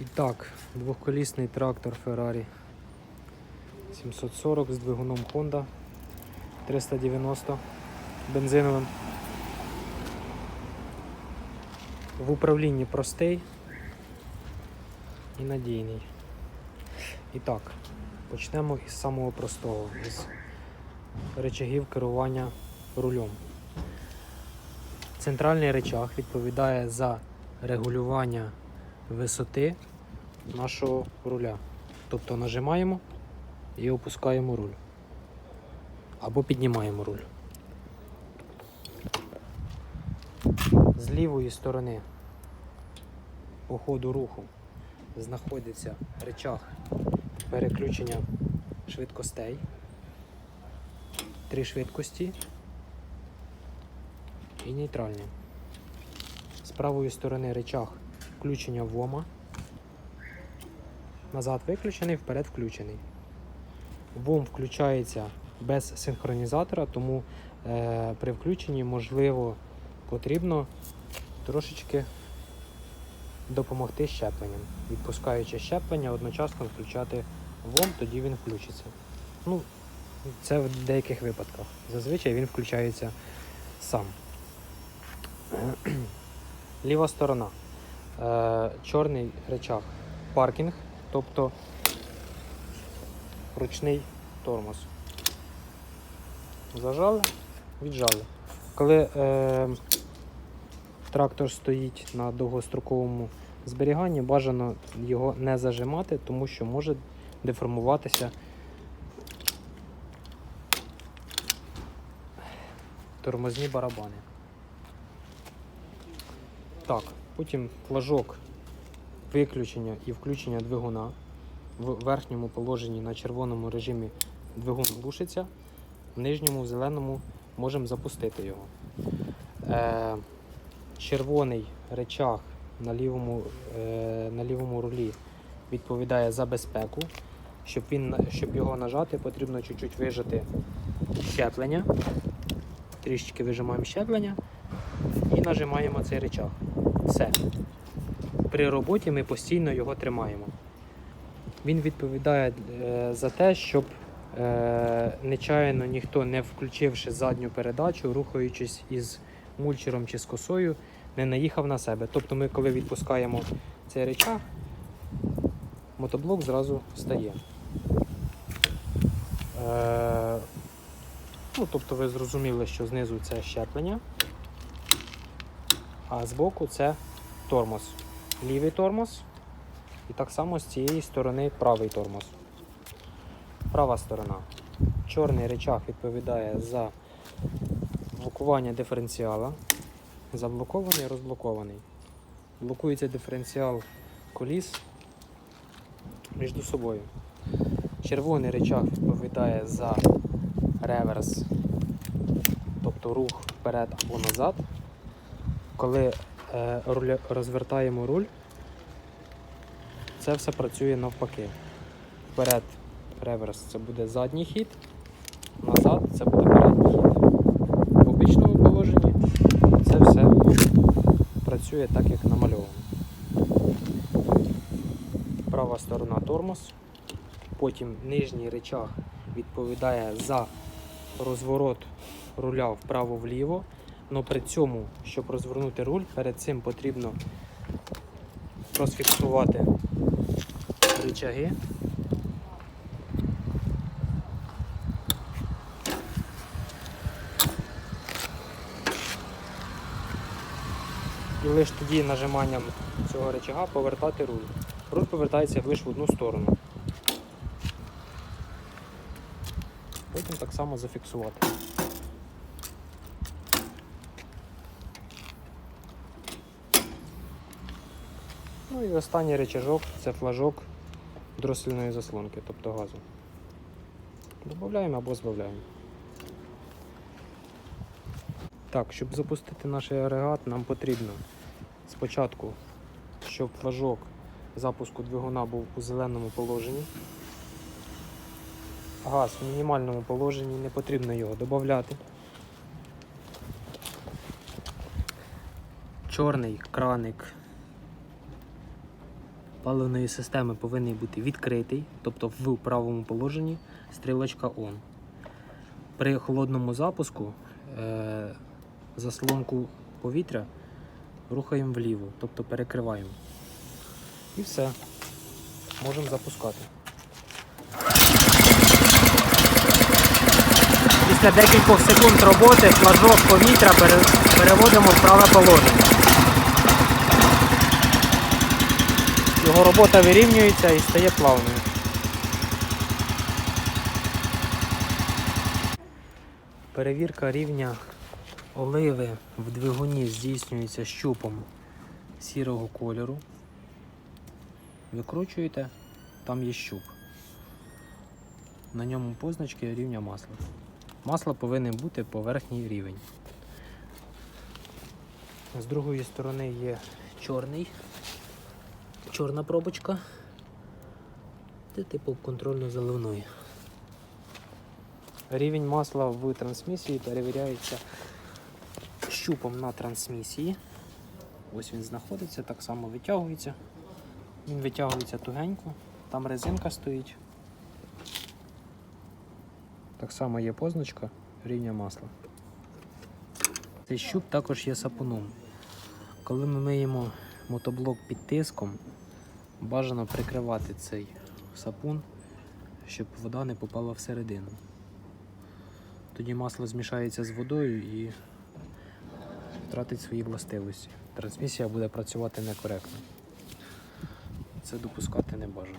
І так, двохколісний трактор Ferrari 740 з двигуном Honda 390 бензиновим. В управлінні простий і надійний. І так, почнемо із самого простого, із речагів керування рулем. Центральний речаг відповідає за регулювання висоти нашого руля. Тобто нажимаємо і опускаємо руль. Або піднімаємо руль. З лівої сторони по ходу руху знаходиться речаг переключення швидкостей. Три швидкості і нейтральні. З правої сторони речаг включення ВОМа. Назад виключений, вперед включений. ВОМ включається без синхронізатора, тому е, при включенні можливо потрібно трошечки допомогти щепленням. Відпускаючи щеплення, одночасно включати ВОМ, тоді він включиться. Ну, це в деяких випадках. Зазвичай він включається сам. Ліва сторона. Е, чорний речах паркінг, тобто ручний тормоз. Зажали, віджали. Коли е, трактор стоїть на довгостроковому зберіганні, бажано його не зажимати, тому що може деформуватися тормозні барабани. Так, потім флажок виключення і включення двигуна. В верхньому положенні на червоному режимі двигун глушиться, в нижньому в зеленому можемо запустити його. Е, червоний речах на лівому, е, на лівому рулі відповідає за безпеку. Щоб, він, щоб його нажати, потрібно чуть-чуть вижати щеплення. Трішечки вижимаємо щеплення і нажимаємо цей речах. Все. При роботі ми постійно його тримаємо. Він відповідає е, за те, щоб е, нечаянно ніхто, не включивши задню передачу, рухаючись із мульчером чи з косою, не наїхав на себе. Тобто ми, коли відпускаємо цей речах, мотоблок зразу стає. Е, ну, тобто ви зрозуміли, що знизу це щеплення, а збоку це тормоз. Лівий тормоз. І так само з цієї сторони правий тормоз. Права сторона. Чорний речах відповідає за блокування диференціала. Заблокований, розблокований. Блокується диференціал коліс між собою. Червоний речах відповідає за реверс, тобто рух вперед або назад. Коли е, розвертаємо руль, це все працює навпаки. Вперед реверс це буде задній хід, назад це буде передній хід. В обичному положенні це все працює так, як намальовано. Права сторона тормоз, потім нижній речах відповідає за розворот руля вправо-вліво. Но при цьому, щоб розвернути руль, перед цим потрібно розфіксувати рычаги. І лише тоді нажиманням цього рычага повертати руль. Руль повертається лише в одну сторону. Потім так само зафіксувати. Ну і останній речажок це флажок дросельної заслонки, тобто газу. Додаємо або збавляємо. Так, щоб запустити наш агрегат, нам потрібно спочатку, щоб флажок запуску двигуна був у зеленому положенні. Газ в мінімальному положенні, не потрібно його додати. Чорний краник паливної системи повинен бути відкритий, тобто в правому положенні стрілочка ON. При холодному запуску е, заслонку повітря рухаємо вліво, тобто перекриваємо. І все. Можемо запускати. Після декількох секунд роботи флажок повітря переводимо в праве положення. Його робота вирівнюється і стає плавною. Перевірка рівня оливи в двигуні здійснюється щупом сірого кольору. Викручуєте, там є щуп. На ньому позначки рівня масла. Масло повинен бути поверхній рівень. З другої сторони є чорний, чорна пробочка. Це типу контрольно-заливної. Рівень масла в трансмісії перевіряється щупом на трансмісії. Ось він знаходиться, так само витягується. Він витягується тугенько, там резинка стоїть. Так само є позначка рівня масла. Цей щуп також є сапуном. Коли ми миємо мотоблок під тиском, бажано прикривати цей сапун, щоб вода не попала всередину. Тоді масло змішається з водою і втратить свої властивості. Трансмісія буде працювати некоректно. Це допускати не бажано.